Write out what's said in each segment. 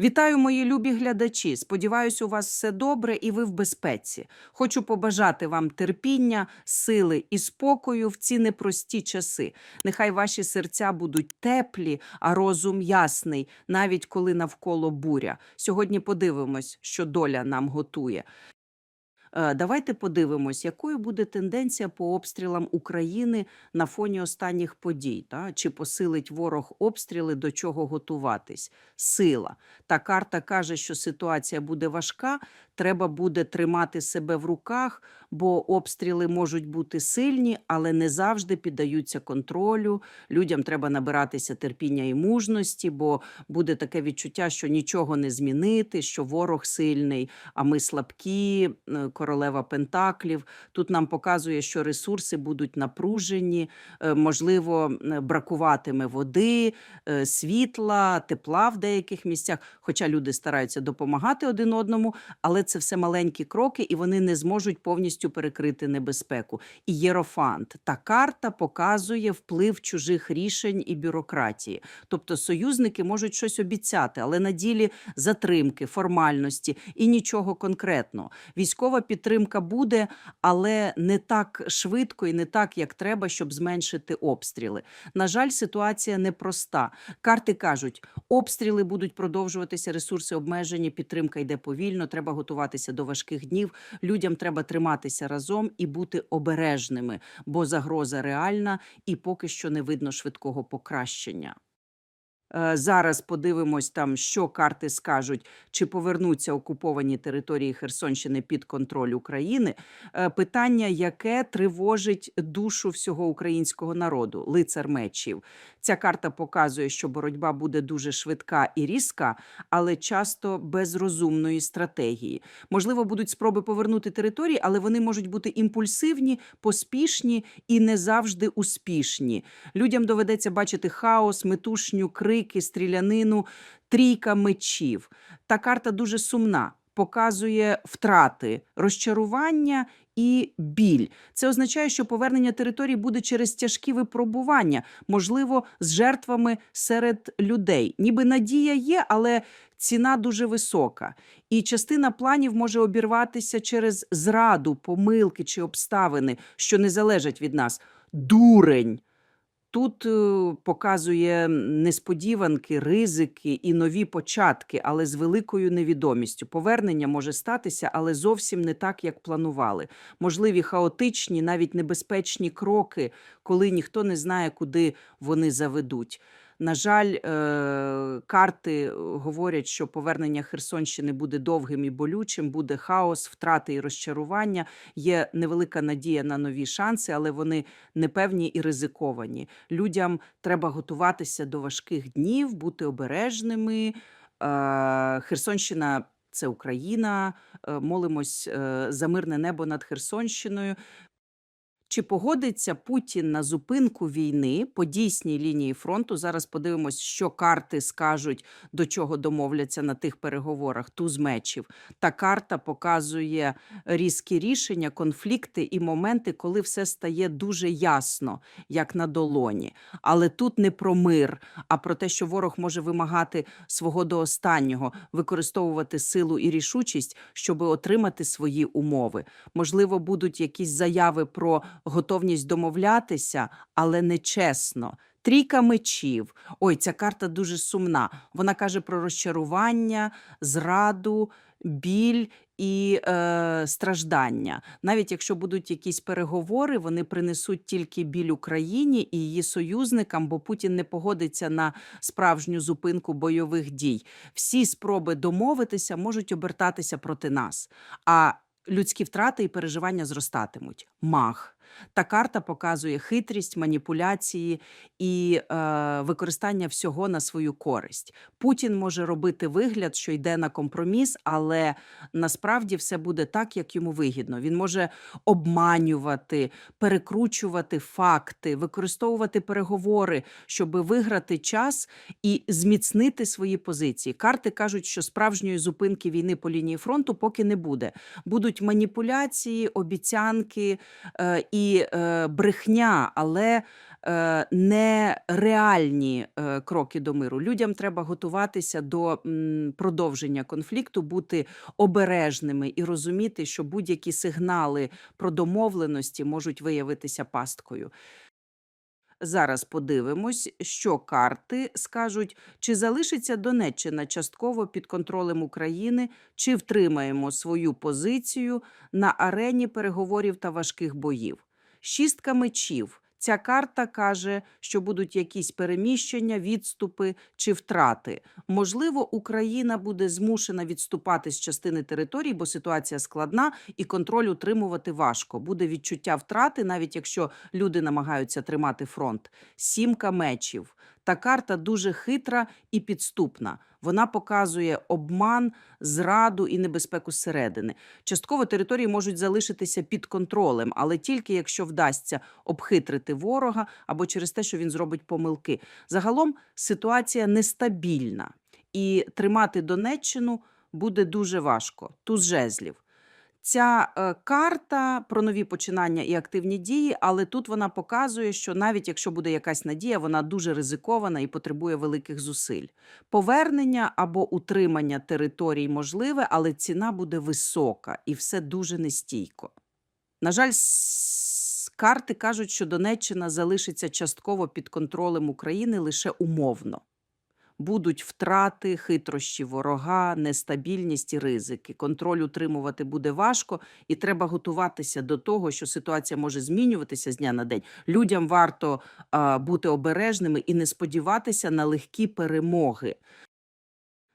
Вітаю, мої любі глядачі. Сподіваюсь, у вас все добре і ви в безпеці. Хочу побажати вам терпіння, сили і спокою в ці непрості часи. Нехай ваші серця будуть теплі, а розум ясний, навіть коли навколо буря. Сьогодні подивимось, що доля нам готує. Е, Давайте подивимось, якою буде тенденція по обстрілам України на фоні останніх подій. Та? Чи посилить ворог обстріли, до чого готуватись? Сила. Та карта каже, що ситуація буде важка, треба буде тримати себе в руках, бо обстріли можуть бути сильні, але не завжди піддаються контролю. Людям треба набиратися терпіння і мужності, бо буде таке відчуття, що нічого не змінити, що ворог сильний, а ми слабкі, е, королева Пентаклів. Тут нам показує, що ресурси будуть напружені, е, можливо, бракуватиме води, е, світла, тепла в деяких місцях. Хоча люди стараються допомагати один одному, але це все маленькі кроки, і вони не зможуть повністю перекрити небезпеку. І єрофант та карта показує вплив чужих рішень і бюрократії. Тобто союзники можуть щось обіцяти, але на ділі затримки, формальності і нічого конкретного. Військова підтримка буде, але не так швидко і не так, як треба, щоб зменшити обстріли. На жаль, ситуація непроста. Карти кажуть, обстріли будуть продовжуватися, ресурси обмежені, підтримка йде повільно. Треба готуватися до важких днів. Людям треба триматися разом і бути обережними, бо загроза реальна і поки що не видно швидкого покращення. Е, Зараз подивимось там, що карти скажуть, чи повернуться окуповані території Херсонщини під контроль України. Е, Питання, яке тривожить душу всього українського народу, лицар мечів. Ця карта показує, що боротьба буде дуже швидка і різка, але часто без розумної стратегії. Можливо, будуть спроби повернути території, але вони можуть бути імпульсивні, поспішні і не завжди успішні. Людям доведеться бачити хаос, метушню, крики, стрілянину, трійка мечів. Та карта дуже сумна. Показує втрати, розчарування і біль. Це означає, що повернення території буде через тяжкі випробування, можливо, з жертвами серед людей. Ніби надія є, але ціна дуже висока. І частина планів може обірватися через зраду, помилки чи обставини, що не залежать від нас. Дурень. Тут е, показує несподіванки, ризики і нові початки, але з великою невідомістю. Повернення може статися, але зовсім не так, як планували. Можливі хаотичні, навіть небезпечні кроки, коли ніхто не знає, куди вони заведуть. На жаль, е, карти говорять, що повернення Херсонщини буде довгим і болючим, буде хаос, втрати і розчарування. Є невелика надія на нові шанси, але вони непевні і ризиковані. Людям треба готуватися до важких днів, бути обережними. Е, Херсонщина. Це Україна. Е, Молимось е, за мирне небо над Херсонщиною. Чи погодиться Путін на зупинку війни по дійсній лінії фронту? Зараз подивимось, що карти скажуть, до чого домовляться на тих переговорах. Туз мечів. Та карта показує різкі рішення, конфлікти і моменти, коли все стає дуже ясно, як на долоні. Але тут не про мир, а про те, що ворог може вимагати свого до останнього, використовувати силу і рішучість, щоб отримати свої умови. Можливо, будуть якісь заяви про готовність домовлятися, але нечесно. Трійка мечів. Ой, ця карта дуже сумна. Вона каже про розчарування, зраду, біль і е, страждання. Навіть якщо будуть якісь переговори, вони принесуть тільки біль Україні і її союзникам, бо Путін не погодиться на справжню зупинку бойових дій. Всі спроби домовитися можуть обертатися проти нас. А людські втрати і переживання зростатимуть. Мах. Та карта показує хитрість, маніпуляції і е, використання всього на свою користь. Путін може робити вигляд, що йде на компроміс, але насправді все буде так, як йому вигідно. Він може обманювати, перекручувати факти, використовувати переговори, щоб виграти час і зміцнити свої позиції. Карти кажуть, що справжньої зупинки війни по лінії фронту поки не буде. Будуть маніпуляції, обіцянки е, і е, брехня, але е, нереальні е, кроки до миру. Людям треба готуватися до продовження конфлікту, бути обережними і розуміти, що будь-які сигнали про домовленості можуть виявитися пасткою. Зараз подивимось, що карти скажуть, чи залишиться Донеччина частково під контролем України, чи втримаємо свою позицію на арені переговорів та важких боїв. Шістка мечів. Ця карта каже, що будуть якісь переміщення, відступи чи втрати. Можливо, Україна буде змушена відступати з частини територій, бо ситуація складна і контроль утримувати важко. Буде відчуття втрати, навіть якщо люди намагаються тримати фронт. Сімка мечів. Та карта дуже хитра і підступна. Вона показує обман, зраду і небезпеку зсередини. Частково території можуть залишитися під контролем, але тільки якщо вдасться обхитрити ворога або через те, що він зробить помилки. Загалом ситуація нестабільна, і тримати Донеччину буде дуже важко. Туз жезлів. Ця е, карта про нові починання і активні дії, але тут вона показує, що навіть якщо буде якась надія, вона дуже ризикована і потребує великих зусиль. Повернення або утримання територій можливе, але ціна буде висока і все дуже нестійко. На жаль, карти кажуть, що Донеччина залишиться частково під контролем України лише умовно. Будуть втрати, хитрощі ворога, нестабільність і ризики. Контроль утримувати буде важко, і треба готуватися до того, що ситуація може змінюватися з дня на день. Людям варто а, бути обережними і не сподіватися на легкі перемоги.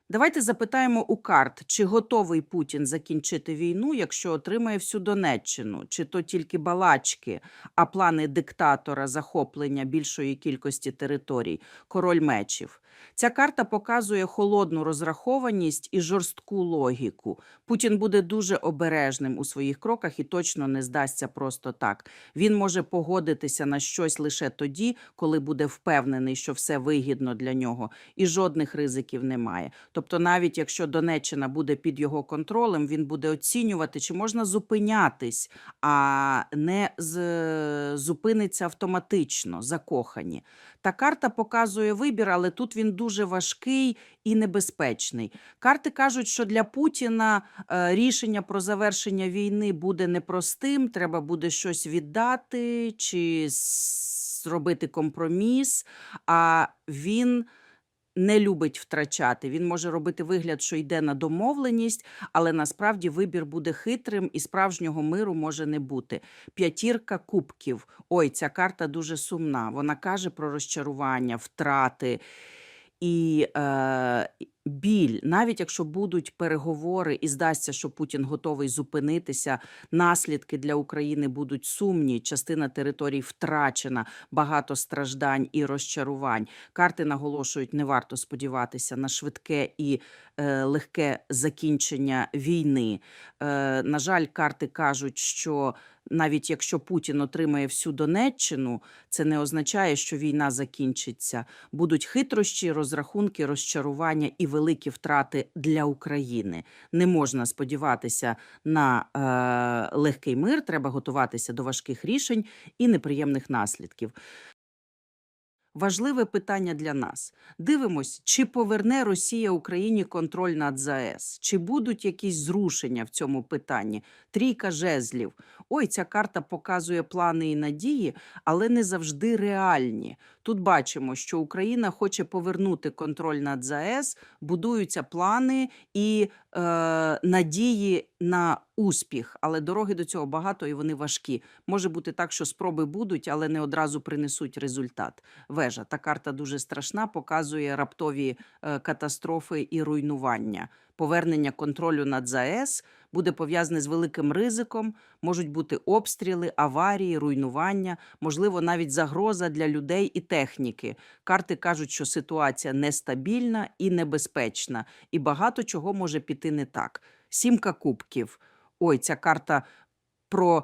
Давайте запитаємо у карт, чи готовий Путін закінчити війну, якщо отримає всю Донеччину, чи то тільки балачки, а плани диктатора захоплення більшої кількості територій, король мечів. Ця карта показує холодну розрахованість і жорстку логіку. Путін буде дуже обережним у своїх кроках і точно не здасться просто так. Він може погодитися на щось лише тоді, коли буде впевнений, що все вигідно для нього, і жодних ризиків немає. Тобто, навіть якщо Донеччина буде під його контролем, він буде оцінювати, чи можна зупинятись, а не зупиниться автоматично, закохані. Та карта показує вибір, але тут він дуже важкий і небезпечний. Карти кажуть, що для Путіна е, рішення про завершення війни буде непростим. Треба буде щось віддати чи зробити компроміс. А він не любить втрачати. Він може робити вигляд, що йде на домовленість, але насправді вибір буде хитрим і справжнього миру може не бути. П'ятірка кубків. Ой, ця карта дуже сумна. Вона каже про розчарування, втрати і е, біль. Навіть якщо будуть переговори і здасться, що Путін готовий зупинитися, наслідки для України будуть сумні. Частина територій втрачена, багато страждань і розчарувань. Карти наголошують, не варто сподіватися на швидке і е, легке закінчення війни. Е, на жаль, карти кажуть, що навіть якщо Путін отримає всю Донеччину, це не означає, що війна закінчиться. Будуть хитрощі, розрахунки, розчарування і великі втрати для України. Не можна сподіватися на е, легкий мир, треба готуватися до важких рішень і неприємних наслідків. Важливе питання для нас. Дивимось, чи поверне Росія Україні контроль над ЗАЕС, чи будуть якісь зрушення в цьому питанні. Трійка жезлів. Ой, ця карта показує плани і надії, але не завжди реальні. Тут бачимо, що Україна хоче повернути контроль над ЗАЕС, будуються плани і е, надії на успіх, але дороги до цього багато і вони важкі. Може бути так, що спроби будуть, але не одразу принесуть результат. Вежа та карта дуже страшна, показує раптові е, катастрофи і руйнування. Повернення контролю над ЗАЕС буде пов'язане з великим ризиком. Можуть бути обстріли, аварії, руйнування, можливо, навіть загроза для людей і техніки. Карти кажуть, що ситуація нестабільна і небезпечна, і багато чого може піти не так. Сімка кубків. Ой, ця карта про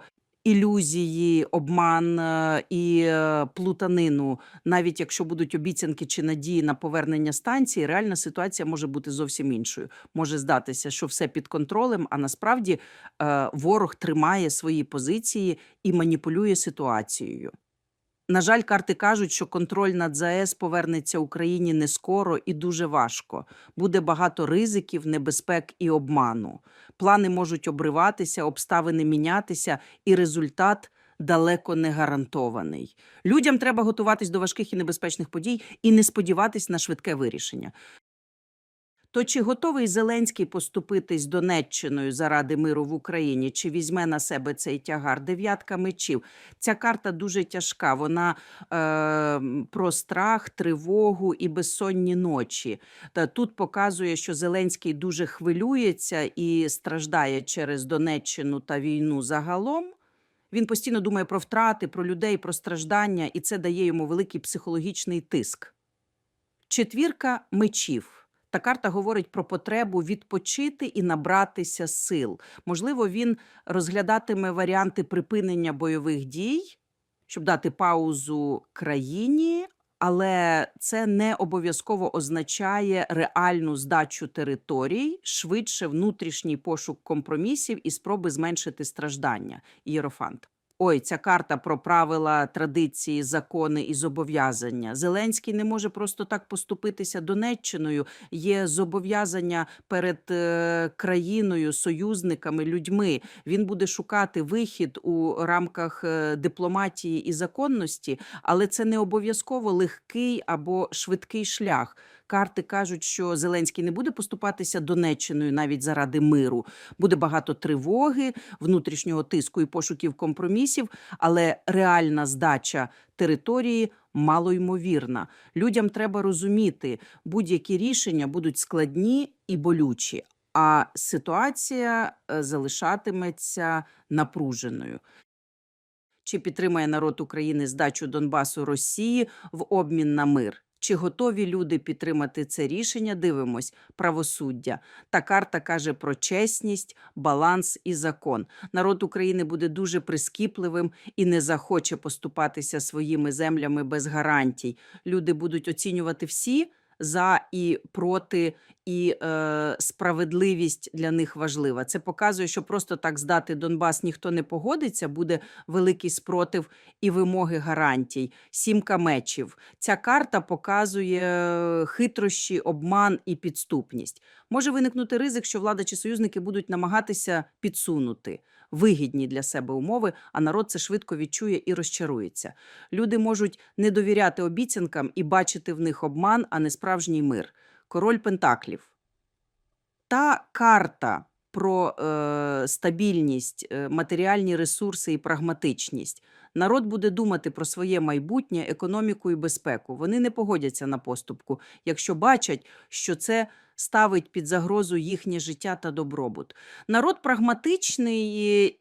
ілюзії, обман е, і е, плутанину. Навіть якщо будуть обіцянки чи надії на повернення станції, реальна ситуація може бути зовсім іншою. Може здатися, що все під контролем, а насправді е, ворог тримає свої позиції і маніпулює ситуацією. На жаль, карти кажуть, що контроль над ЗАЕС повернеться Україні не скоро і дуже важко. Буде багато ризиків, небезпек і обману. Плани можуть обриватися, обставини мінятися, і результат далеко не гарантований. Людям треба готуватись до важких і небезпечних подій і не сподіватись на швидке вирішення. То чи готовий Зеленський поступитись Донеччиною заради миру в Україні? Чи візьме на себе цей тягар? Дев'ятка мечів. Ця карта дуже тяжка. Вона е, про страх, тривогу і безсонні ночі. Та тут показує, що Зеленський дуже хвилюється і страждає через Донеччину та війну загалом. Він постійно думає про втрати, про людей, про страждання, і це дає йому великий психологічний тиск. Четвірка мечів. Та карта говорить про потребу відпочити і набратися сил. Можливо, він розглядатиме варіанти припинення бойових дій, щоб дати паузу країні, але це не обов'язково означає реальну здачу територій, швидше внутрішній пошук компромісів і спроби зменшити страждання. Єрофант. Ой, ця карта про правила, традиції, закони і зобов'язання. Зеленський не може просто так поступитися Донеччиною. Є зобов'язання перед е, країною, союзниками, людьми. Він буде шукати вихід у рамках е, дипломатії і законності, але це не обов'язково легкий або швидкий шлях. Карти кажуть, що Зеленський не буде поступатися Донеччиною навіть заради миру. Буде багато тривоги, внутрішнього тиску і пошуків компромісів, але реальна здача території малоймовірна. Людям треба розуміти, будь-які рішення будуть складні і болючі, а ситуація е, залишатиметься напруженою. Чи підтримає народ України здачу Донбасу Росії в обмін на мир? Чи готові люди підтримати це рішення? Дивимось правосуддя. Та карта каже про чесність, баланс і закон. Народ України буде дуже прискіпливим і не захоче поступатися своїми землями без гарантій. Люди будуть оцінювати всі за і проти, і е, справедливість для них важлива. Це показує, що просто так здати Донбас ніхто не погодиться, буде великий спротив і вимоги гарантій. Сімка мечів. Ця карта показує хитрощі, обман і підступність. Може виникнути ризик, що влада чи союзники будуть намагатися підсунути вигідні для себе умови, а народ це швидко відчує і розчарується. Люди можуть не довіряти обіцянкам і бачити в них обман, а не справжній мир. Король Пентаклів. Та карта про е, стабільність, е, матеріальні ресурси і прагматичність. Народ буде думати про своє майбутнє, економіку і безпеку. Вони не погодяться на поступку, якщо бачать, що це ставить під загрозу їхнє життя та добробут. Народ прагматичний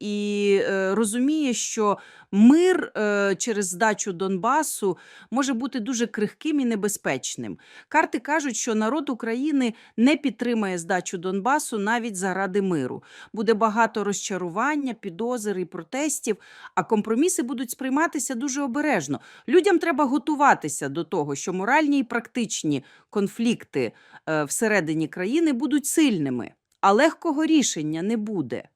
і, е, розуміє, що мир е, через здачу Донбасу може бути дуже крихким і небезпечним. Карти кажуть, що народ України не підтримає здачу Донбасу навіть заради миру. Буде багато розчарування, підозр і протестів, а компроміси будуть сприйматися дуже обережно. Людям треба готуватися до того, що моральні і практичні конфлікти е, всередині країни будуть сильними, а легкого рішення не буде.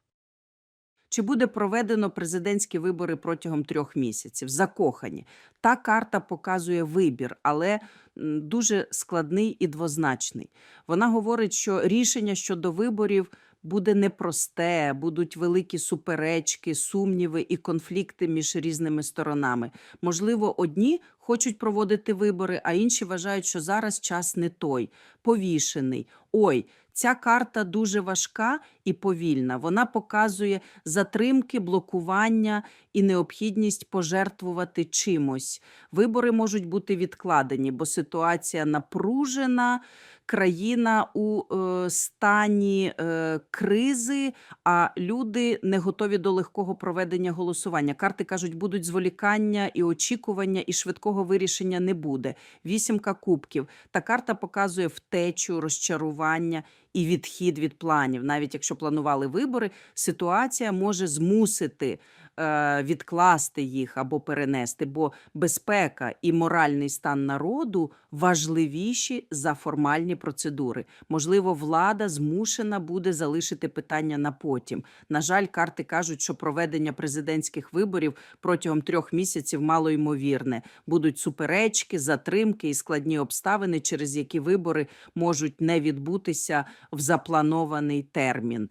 Чи буде проведено президентські вибори протягом трьох місяців? Закохані. Та карта показує вибір, але дуже складний і двозначний. Вона говорить, що рішення щодо виборів буде непросте, будуть великі суперечки, сумніви і конфлікти між різними сторонами. Можливо, одні хочуть проводити вибори, а інші вважають, що зараз час не той, повішений. Ой, ця карта дуже важка і повільна. Вона показує затримки, блокування і необхідність пожертвувати чимось. Вибори можуть бути відкладені, бо ситуація напружена. Країна у е, стані е, кризи, а люди не готові до легкого проведення голосування. Карти кажуть, будуть зволікання і очікування, і швидкого вирішення не буде. Вісімка кубків. Та карта показує втечу, розчарування і відхід від планів. Навіть якщо планували вибори, ситуація може змусити е, відкласти їх або перенести, бо безпека і моральний стан народу важливіші за формальні процедури. Можливо, влада змушена буде залишити питання на потім. На жаль, карти кажуть, що проведення президентських виборів протягом трьох місяців малоймовірне. Будуть суперечки, затримки і складні обставини, через які вибори можуть не відбутися в запланований термін.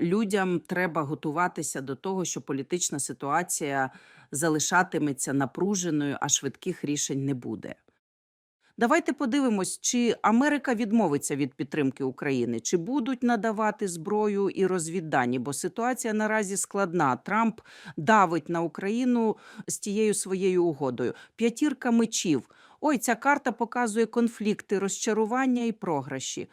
Людям треба готуватися до того, що політична ситуація залишатиметься напруженою, а швидких рішень не буде. Давайте подивимось, чи Америка відмовиться від підтримки України, чи будуть надавати зброю і розвіддані, бо ситуація наразі складна. Трамп давить на Україну з тією своєю угодою. П'ятірка мечів. Ой, ця карта показує конфлікти, розчарування і програші.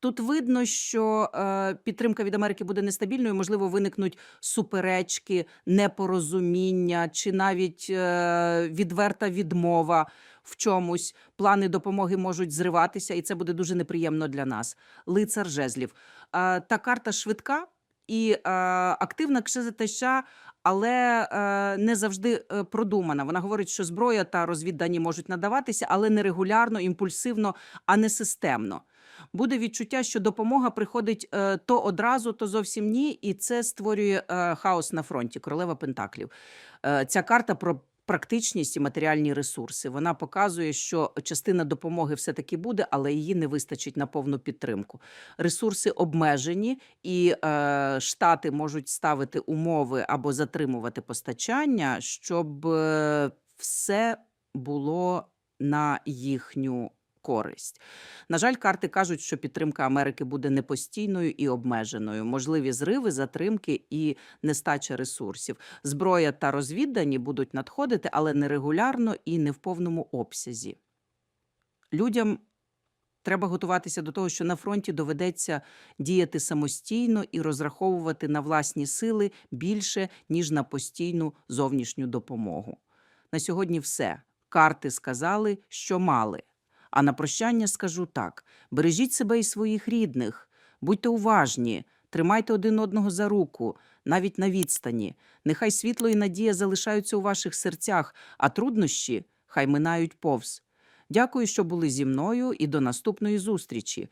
Тут видно, що е, підтримка від Америки буде нестабільною, можливо, виникнуть суперечки, непорозуміння чи навіть е, відверта відмова в чомусь. Плани допомоги можуть зриватися, і це буде дуже неприємно для нас. Лицар жезлів. Е, та карта швидка і е, активна кшезетеща, але е, не завжди е, продумана. Вона говорить, що зброя та розвіддані можуть надаватися, але не регулярно, імпульсивно, а не системно. Буде відчуття, що допомога приходить е, то одразу, то зовсім ні, і це створює е, хаос на фронті. Королева Пентаклів. Е, ця карта про практичність і матеріальні ресурси. Вона показує, що частина допомоги все-таки буде, але її не вистачить на повну підтримку. Ресурси обмежені, і е, штати можуть ставити умови або затримувати постачання, щоб е, все було на їхню користь. На жаль, карти кажуть, що підтримка Америки буде непостійною і обмеженою. Можливі зриви, затримки і нестача ресурсів. Зброя та розвіддані будуть надходити, але нерегулярно і не в повному обсязі. Людям треба готуватися до того, що на фронті доведеться діяти самостійно і розраховувати на власні сили більше, ніж на постійну зовнішню допомогу. На сьогодні все. Карти сказали, що мали. А на прощання скажу так: бережіть себе і своїх рідних, будьте уважні, тримайте один одного за руку, навіть на відстані. Нехай світло і надія залишаються у ваших серцях, а труднощі хай минають повз. Дякую, що були зі мною, і до наступної зустрічі.